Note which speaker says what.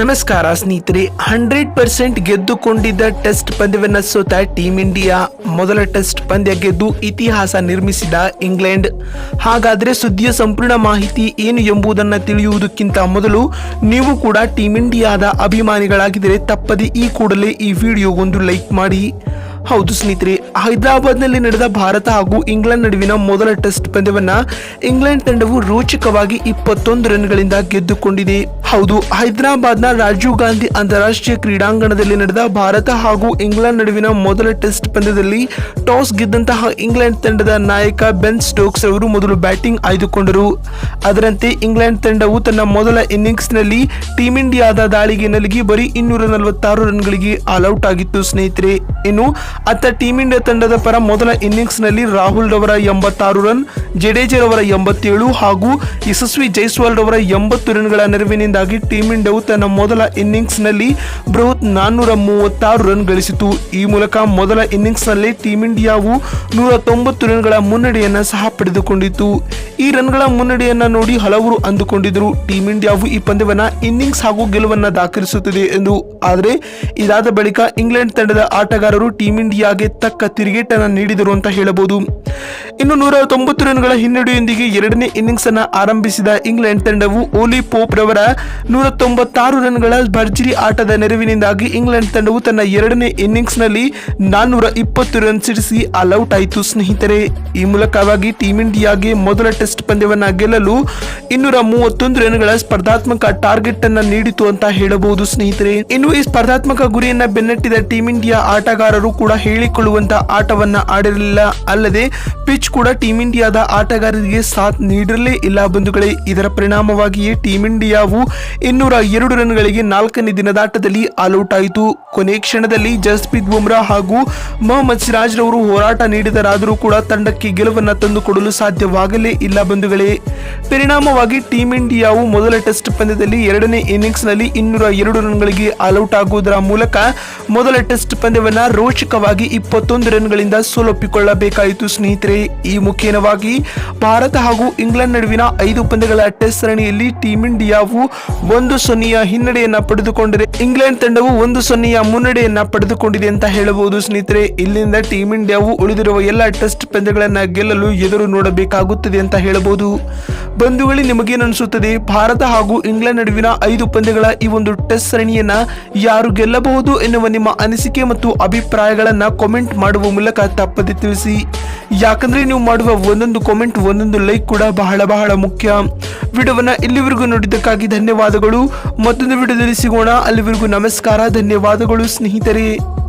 Speaker 1: ನಮಸ್ಕಾರ ಸ್ನೇಹಿತರೆ, hundred percent ಗೆದ್ದುಕೊಂಡಿದ್ದ ಟೆಸ್ಟ್ ಪಂದ್ಯವನ್ನ ಸೋತ ಟೀಂ ಇಂಡಿಯಾ ಮೊದಲ ಟೆಸ್ಟ್ ಪಂದ್ಯ ಗೆದ್ದು ಇತಿಹಾಸ ನಿರ್ಮಿಸಿದ ಇಂಗ್ಲೆಂಡ್. ಹಾಗಾದ್ರೆ ಸುದ್ದಿಯ ಸಂಪೂರ್ಣ ಮಾಹಿತಿ ಏನು ಎಂಬುದನ್ನು ತಿಳಿಯುವುದಕ್ಕಿಂತ ಮೊದಲು ನೀವು ಕೂಡ ಟೀಂ ಇಂಡಿಯಾದ ಅಭಿಮಾನಿಗಳಾಗಿದ್ದರೆ ತಪ್ಪದೆ ಈ ಕೂಡಲೇ ಈ ವಿಡಿಯೋಗೊಂದು ಲೈಕ್ ಮಾಡಿ. ಹೌದು ಸ್ನೇಹಿತರೆ, ಹೈದರಾಬಾದ್ನಲ್ಲಿ ನಡೆದ ಭಾರತ ಹಾಗೂ ಇಂಗ್ಲೆಂಡ್ ನಡುವಿನ ಮೊದಲ ಟೆಸ್ಟ್ ಪಂದ್ಯವನ್ನ ಇಂಗ್ಲೆಂಡ್ ತಂಡವು ರೋಚಕವಾಗಿ ಇಪ್ಪತ್ತೊಂದು ರನ್ಗಳಿಂದ ಗೆದ್ದುಕೊಂಡಿದೆ. ಹೌದು, ಹೈದರಾಬಾದ್ನ ರಾಜೀವ್ ಗಾಂಧಿ ಅಂತಾರಾಷ್ಟ್ರೀಯ ಕ್ರೀಡಾಂಗಣದಲ್ಲಿ ನಡೆದ ಭಾರತ ಹಾಗೂ ಇಂಗ್ಲೆಂಡ್ ನಡುವಿನ ಮೊದಲ ಟೆಸ್ಟ್ ಪಂದ್ಯದಲ್ಲಿ ಟಾಸ್ ಗೆದ್ದಂತಹ ಇಂಗ್ಲೆಂಡ್ ತಂಡದ ನಾಯಕ ಬೆನ್ ಸ್ಟೋಕ್ಸ್ ಅವರು ಮೊದಲು ಬ್ಯಾಟಿಂಗ್ ಆಯ್ದುಕೊಂಡರು. ಅದರಂತೆ ಇಂಗ್ಲೆಂಡ್ ತಂಡವು ತನ್ನ ಮೊದಲ ಇನ್ನಿಂಗ್ಸ್ನಲ್ಲಿ ಟೀಂ ಇಂಡಿಯಾದ ದಾಳಿಗೆ ನಲಗಿ ಬರೀ ಇನ್ನೂರ ನಲವತ್ತಾರು ರನ್ಗಳಿಗೆ ಆಲ್ಔಟ್ ಆಗಿತ್ತು ಸ್ನೇಹಿತರೆ. ಇನ್ನು ಅತ್ತ ಟೀಂ ಇಂಡಿಯಾ ತಂಡದ ಪರ ಮೊದಲ ಇನ್ನಿಂಗ್ಸ್ನಲ್ಲಿ ರಾಹುಲ್ ರವರ ಎಂಬತ್ತಾರು ರನ್ ಜಡೇಜರವರ ಎಂಬತ್ತೇಳು ಹಾಗೂ ಯಶಸ್ವಿ ಜೈಸ್ವಾಲ್ ರವರ ಎಂಬತ್ತು ರನ್ಗಳ ನೆರವಿನಿಂದಾಗಿ ಟೀಂ ಇಂಡಿಯಾವು ತನ್ನ ಮೊದಲ ಇನ್ನಿಂಗ್ಸ್ನಲ್ಲಿ ಬೃಹತ್ ನಾನ್ನೂರ ಮೂವತ್ತಾರು ರನ್ ಗಳಿಸಿತು. ಈ ಮೂಲಕ ಮೊದಲ ಇನ್ನಿಂಗ್ಸ್ನಲ್ಲಿ ಟೀಂ ಇಂಡಿಯಾವು ನೂರ ತೊಂಬತ್ತು ರನ್ಗಳ ಮುನ್ನಡೆಯನ್ನು ಸಹ ಪಡೆದುಕೊಂಡಿತು ಈ ರನ್ಗಳ ಮುನ್ನಡೆಯನ್ನ ನೋಡಿ ಹಲವರು ಅಂದುಕೊಂಡಿದ್ದರು. ಟೀಂ ಇಂಡಿಯಾವು ಈ ಪಂದ್ಯವನ್ನ ಇನ್ನಿಂಗ್ಸ್ ಹಾಗೂ ಗೆಲುವನ್ನ ದಾಖಲಿಸುತ್ತದೆ ಎಂದು. ಆದರೆ ಇದಾದ ಬಳಿಕ ಇಂಗ್ಲೆಂಡ್ ತಂಡದ ಆಟಗಾರರು ಟೀಂ ಇಂಡಿಯಾಗೆ ತಕ್ಕ ತಿರುಗೇಟನ್ನು ನೀಡಿದರು ಅಂತ ಹೇಳಬಹುದು. ಇನ್ನು ನೂರ ತೊಂಬತ್ತು ರನ್ಗಳ ಹಿನ್ನಡೆಯೊಂದಿಗೆ ಎರಡನೇ ಇನ್ನಿಂಗ್ಸ್ ಅನ್ನು ಆರಂಭಿಸಿದ ಇಂಗ್ಲೆಂಡ್ ತಂಡವು ಓಲಿ ಪೋಪ್ ರವರ ನೂರ ತೊಂಬತ್ತಾರು ರನ್ಗಳ ಭರ್ಜರಿ ಆಟದ ನೆರವಿನಿಂದಾಗಿ ಇಂಗ್ಲೆಂಡ್ ತಂಡವು ತನ್ನ ಎರಡನೇ ಇನ್ನಿಂಗ್ಸ್ನಲ್ಲಿ ನಾನ್ನೂರ ಇಪ್ಪತ್ತು ರನ್ ಸಿಡಿಸಿ ಆಲ್ಔಟ್ ಆಯಿತು. ಸ್ನೇಹಿತರೆ, ಈ ಮೂಲಕವಾಗಿ ಟೀಂ ಇಂಡಿಯಾಗೆ ಮೊದಲ ಟೆಸ್ಟ್ ಪಂದ್ಯವನ್ನ ಗೆಲ್ಲಲು ಇನ್ನೂರ ಮೂವತ್ತೊಂದು ರನ್ಗಳ ಸ್ಪರ್ಧಾತ್ಮಕ ಟಾರ್ಗೆಟ್ ಅನ್ನು ನೀಡಿತು ಅಂತ ಹೇಳಬಹುದು ಸ್ನೇಹಿತರೆ. ಇನ್ನು ಈ ಸ್ಪರ್ಧಾತ್ಮಕ ಗುರಿಯನ್ನ ಬೆನ್ನಟ್ಟಿದ ಟೀಂ ಇಂಡಿಯಾ ಆಟಗಾರರು ಕೂಡ ಹೇಳಿಕೊಳ್ಳುವಂತ ಆಟವನ್ನ ಆಡಿರಲಿಲ್ಲ ಅಲ್ಲದೆ, ಪಿಚ್ ಕೂಡ ಟೀಂ ಇಂಡಿಯಾದ ಆಟಗಾರರಿಗೆ ಸಾಥ್ ನೀಡಿರಲೇ ಇಲ್ಲ ಬಂಧುಗಳೇ. ಇದರ ಪರಿಣಾಮವಾಗಿಯೇ ಟೀಂ ಇಂಡಿಯಾವು ಇನ್ನೂರ ಎರಡು ರನ್ಗಳಿಗೆ ನಾಲ್ಕನೇ ದಿನದ ಆಟದಲ್ಲಿ ಆಲ್ಔಟ್ ಆಯಿತು. ಕೊನೆ ಕ್ಷಣದಲ್ಲಿ ಜಸ್ಪ್ರೀತ್ ಬುಮ್ರಾ ಹಾಗೂ ಮೊಹಮ್ಮದ್ ಸಿರಾಜ್ ರವರು ಹೋರಾಟ ನೀಡಿದರಾದರೂ ಕೂಡ ತಂಡಕ್ಕೆ ಗೆಲುವನ್ನು ತಂದುಕೊಡಲು ಸಾಧ್ಯವಾಗಲೇ ಇಲ್ಲ ಬಂಧುಗಳೇ. ಪರಿಣಾಮವಾಗಿ ಟೀಂ ಇಂಡಿಯಾವು ಮೊದಲ ಟೆಸ್ಟ್ ಪಂದ್ಯದಲ್ಲಿ ಎರಡನೇ ಇನ್ನಿಂಗ್ಸ್ನಲ್ಲಿ ಇನ್ನೂರ ಎರಡು ರನ್ಗಳಿಗೆ ಆಲ್ಔಟ್ ಆಗುವುದರ ಮೂಲಕ ಮೊದಲ ಟೆಸ್ಟ್ ಪಂದ್ಯವನ್ನು ರೋಚಕವಾಗಿ ಇಪ್ಪತ್ತೊಂದು ರನ್ಗಳಿಂದ ಸೋಲೊಪ್ಪಿಕೊಳ್ಳಬೇಕಾಯಿತು ಸ್ನೇಹಿತರೆ. ಈ ಮುಖೇನವಾಗಿ ಭಾರತ ಹಾಗೂ ಇಂಗ್ಲೆಂಡ್ ನಡುವಿನ ಐದು ಪಂದ್ಯಗಳ ಟೆಸ್ಟ್ ಸರಣಿಯಲ್ಲಿ ಟೀಂ ಇಂಡಿಯಾವು ಒಂದು ಸೊನ್ನೆಯ ಹಿನ್ನಡೆಯನ್ನ ಪಡೆದುಕೊಂಡಿದೆ. ಇಂಗ್ಲೆಂಡ್ ತಂಡವು ಒಂದು ಸೊನ್ನೆಯ ಮುನ್ನಡೆಯನ್ನ ಪಡೆದುಕೊಂಡಿದೆ ಅಂತ ಹೇಳಬಹುದು. ಸ್ನೇಹಿತರೆ, ಇಲ್ಲಿಂದ ಟೀಂ ಇಂಡಿಯಾವು ಉಳಿದಿರುವ ಎಲ್ಲ ಟೆಸ್ಟ್ ಪಂದ್ಯಗಳನ್ನ ಗೆಲ್ಲಲು ಎದುರು ನೋಡಬೇಕಾಗುತ್ತದೆ ಅಂತ ಹೇಳಬಹುದು. ಬಂಧುಗಳೇ, ನಿಮಗೇನು ಅನಿಸುತ್ತದೆ? ಭಾರತ ಹಾಗೂ ಇಂಗ್ಲೆಂಡ್ ನಡುವಿನ ಐದು ಪಂದ್ಯಗಳ ಈ ಒಂದು ಟೆಸ್ಟ್ ಸರಣಿಯನ್ನ ಯಾರು ಗೆಲ್ಲಬಹುದು ಎನ್ನುವ ನಿಮ್ಮ ಅನಿಸಿಕೆ ಮತ್ತು ಅಭಿಪ್ರಾಯಗಳನ್ನ ಕಾಮೆಂಟ್ ಮಾಡುವ ಮೂಲಕ ತಪ್ಪದೆ ತಿಳಿಸಿ. ಯಾಕಂದ್ರೆ ನೀವು ಮಾಡುವ ಒಂದೊಂದು ಕಾಮೆಂಟ್ ಒಂದೊಂದು ಲೈಕ್ ಕೂಡ ಬಹಳ ಬಹಳ ಮುಖ್ಯ. ವಿಡಿಯೋವನ್ನ ಇಲ್ಲಿವರೆಗೂ ನೋಡಿದ್ದಕ್ಕಾಗಿ ಧನ್ಯವಾದಗಳು. ಮತ್ತೊಂದು ವಿಡಿಯೋದಲ್ಲಿ ಸಿಗೋಣ. ಅಲ್ಲಿವರೆಗೂ ನಮಸ್ಕಾರ. ಧನ್ಯವಾದಗಳು ಸ್ನೇಹಿತರೆ.